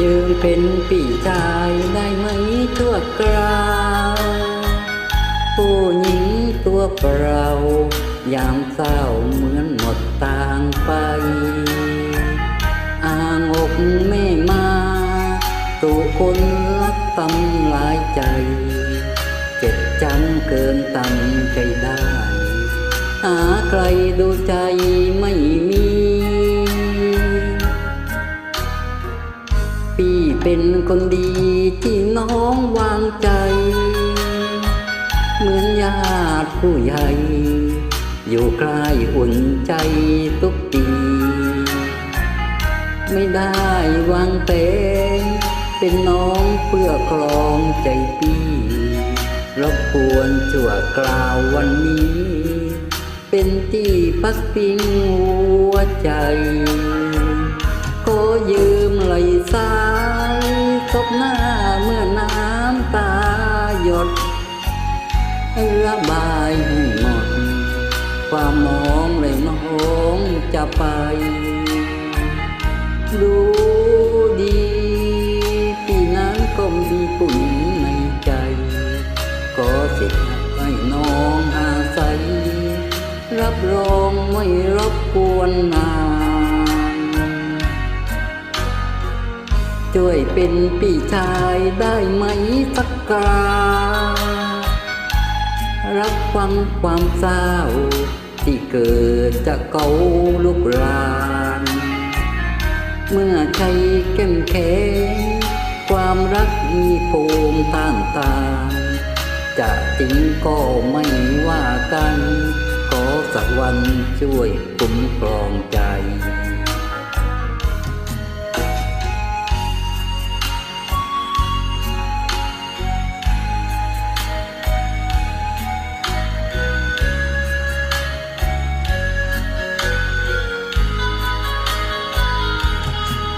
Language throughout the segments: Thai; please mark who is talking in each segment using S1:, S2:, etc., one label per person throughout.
S1: ยืมเป็นปีชายได้ไหมตัวกราวผู้หญิงตัวเปล่ายามเศร้าเหมือนหมดทางไปอ่างอกไม่มาตู่คนรักตำลายใจ เจ็บจำเกินตั้งใจได้ หาใครดูใจไม่มี พี่เป็นคนดีที่น้องวางใจ เหมือนญาติผู้ใหญ่ อยู่ใกล้อุ่นใจทุกทีไม่ได้วางเป็นเป็นน้องเพื่อครองใจพี่รบกวนชั่วกล่าววันนี้ เป็นที่พักพิงหัวใจขอยืม ระบายให้หมด ความมองเลยน้องจะไปดูดีปีนั้นก็มีผู้หญิงในใจ ก็สิทธิ์ให้น้องอาศัย รับรองไม่รบกวนนานช่วยเป็นพี่ชายได้ไหมสักกรารับฟังความเศร้า ที่เกิดจากเกาลูกราน เมื่อใจเข้มแข็งความรักมีภูมิต้านทานจะจริงก็ไม่ว่ากัน ขอสักวันช่วยคุ้มครองใจ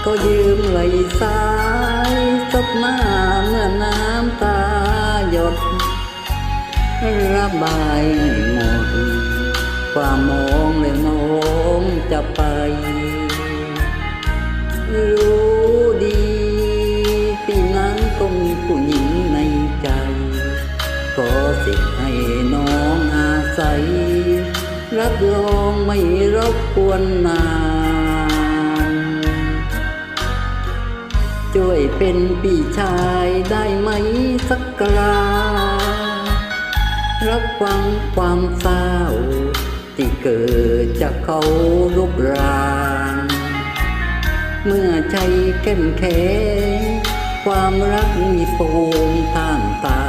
S1: ก็ยืมไหลสายตบหน้าเมื่อน้ำตาหยด ระบายให้หมด ความมองเลยน้องจะไป รู้ดีปีนั้นก็มีผู้หญิงในใจขอสิทธิ์ให้น้องอาศัยรับรองไม่รบกวนนา เป็นพี่ชายได้ไหมสักกรารับฟังความเศร้า ที่เกิดจากเขาลุกรานเมื่อใจเข้มแข็งความรักมีภูมิต้านทา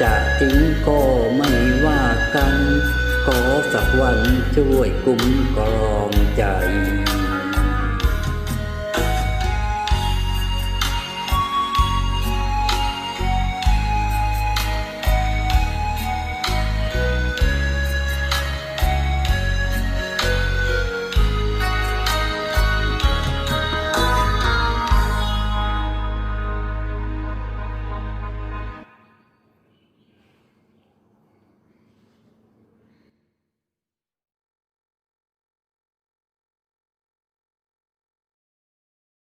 S1: จะจริงก็ไม่ว่ากัน ขอสักวันช่วยกุ้มกรองใจ